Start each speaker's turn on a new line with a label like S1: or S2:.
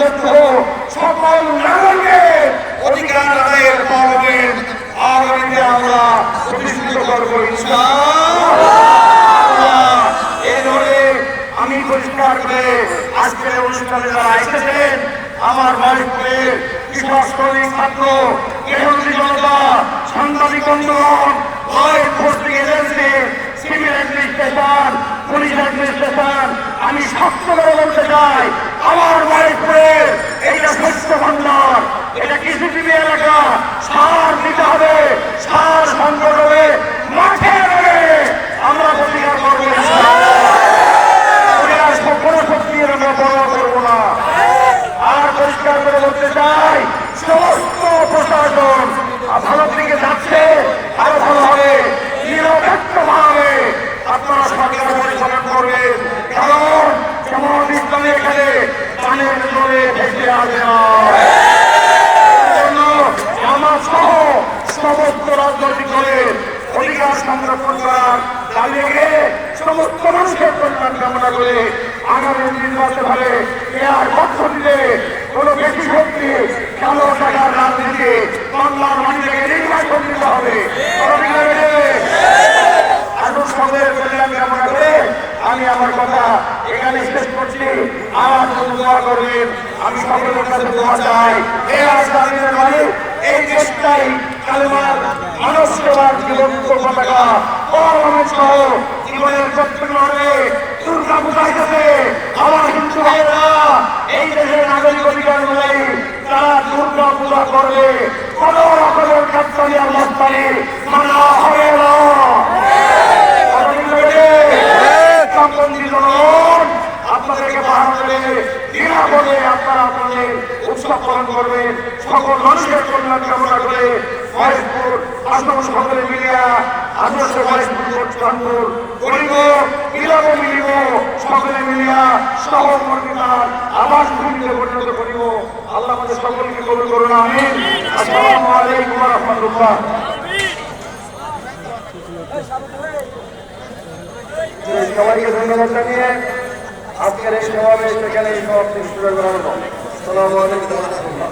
S1: লক্ষ সকল নাগরিকের অধিকার আদায়ের পার্লামেন্ট আগামীতে আমরা প্রতিষ্ঠিত করব আমি পরিষ্কার করে আজকের অনুষ্ঠানে যারা এসেছেন, আমার মালিকদের করে ছাত্র কেন্দ্রী জনতা সাংবাদিক বন্ধুগণ ভয় posting agency, civil administration, police administration, আমি শক্ত বলতে চাই। আমার বাড়িপুরে এটা শস্য ভান্ডার এটা কৃষিজীবী এলাকা? সার দিতে হবে, সার সংকট হবে, মাঠে আমরা প্রতিকার করব কোনো শক্তি আমরা করব না। আর পরিষ্কার করে বলতে চাই, সমস্ত প্রশাসন ভালোর দিকে যাচ্ছে আরও ভালো হবে নিরপেক্ষ ভাবে আপনারা সরকার পরিচালনা করবেন কারণ যেমন ইসলামী এখানে পানের জলে ভেসে আসে না জন্য আমার সহ সমস্ত রাজনৈতিক দলের অধিকার সংরক্ষণ করার দাবি রেখে সমস্ত মানুষের কল্যাণ কামনা করে আগামী নির্বাচন হবে এর পদ্ধতিতে কোনো বেশি শক্তি কালো টাকার রাজনীতি বাংলার মাটি থেকে নির্বাচন দিতে হবে। আমি আমার কথা এখানে শেষ করছি। আমার জন্য দোয়া করবেন। আমি সকলের কাছে দোয়া চাই। এ আসামের মালিক এই দেশটাই কালেমার সেবার জীবন্ত পতাকা। পরমের সহ জীবনের প্রত্যেকে দুর্গা পূজায় যাবে আমার হিন্দু এই দেশের নাগরিক অধিকার অনুযায়ী তারা দুর্গা পূজা করবে। কোন রকমের আর মস্তানি মানা হবে না। আপনারা আপনাদের উৎসব পালন করবেন সকল মানুষের কল্যাণ কামনা করে ফয়েজপুর আসন সকলে মিলিয়া আদর্শ ফয়েজপুর কানপুর করিব, মিলাব, মিলিব, সকলে মিলিয়া সহমর্মিতার আবাস ভূমিতে পরিণত করিব। আল্লাহ আমাদের সকলকে কবুল করুন আমি আসসালামু আলাইকুম রহমতুল্লাহ। সবাইকে ধন্যবাদ জানিয়ে আজকের এই সমাবেশ এখানে সমাপ্তি শুরু করা হলো। সালামু আলাইকুম রহমতুল্লাহ।